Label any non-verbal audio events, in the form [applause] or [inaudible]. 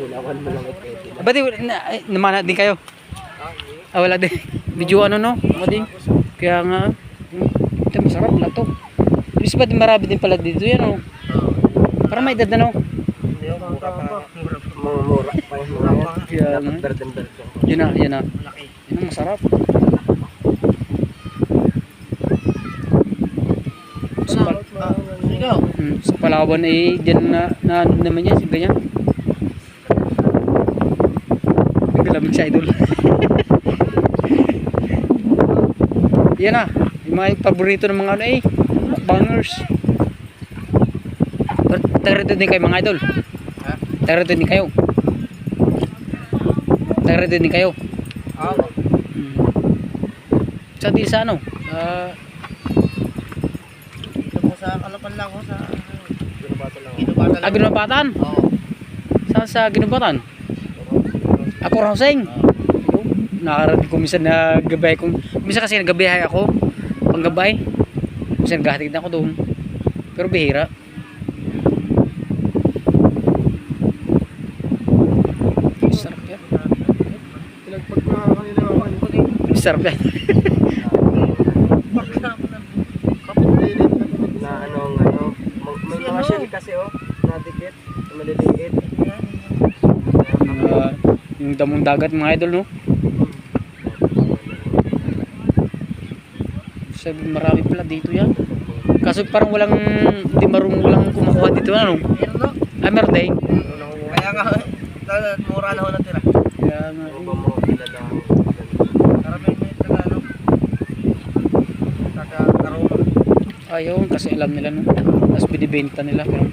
Hilawan mo lang ito. Ah, Ba't di- na, ay, namana din kayo? Ah, wala din. Medyo ano no? Mading. Kaya nga. Ito masarap na to. Ibig ba din marami din pala dito yan oh. Para may edad na no? Hindi ako mura pa. Mura pa mga yan. Kaya nga. Yun na, yun na. Malaki. Yun ang masarap. Sa, pal- hmm, sa Palawan eh, dyan na, na ano naman yan, ganyan. Naglalamig sa idol. [laughs] yan na, yung mga paborito ng mga ano eh, bangers. Tagarito din kayo mga idol. Ha? Tagarito din kayo. Tagarito din kayo. Ah, Hmm. Sa di sa ano? Po sa kalapan lang ko sa Ginubata lang. Ginubata ah, Ginubatan? Oo. Saan sa Ginubatan? Ako Roseng. Nakarating ko minsan na gabay kong minsan kasi nagabihay ako panggabay. Minsan naghahatid ako doon. Pero bihira. Sarap yan. Ko. Sarap yan. Na ano, ano, may mga shell kasi oh, nadikit, maliliit. Ah, yung damong dagat mga idol no. Sabi marami pala dito yan. Kaso parang walang hindi marunong walang kumukuha dito ano. Meron no? Ah, meron din. Kaya nga, mura na ho natira. Kaya nga. Taga ano? Ayun, kasi alam nila no. Tapos binibenta nila. Pero,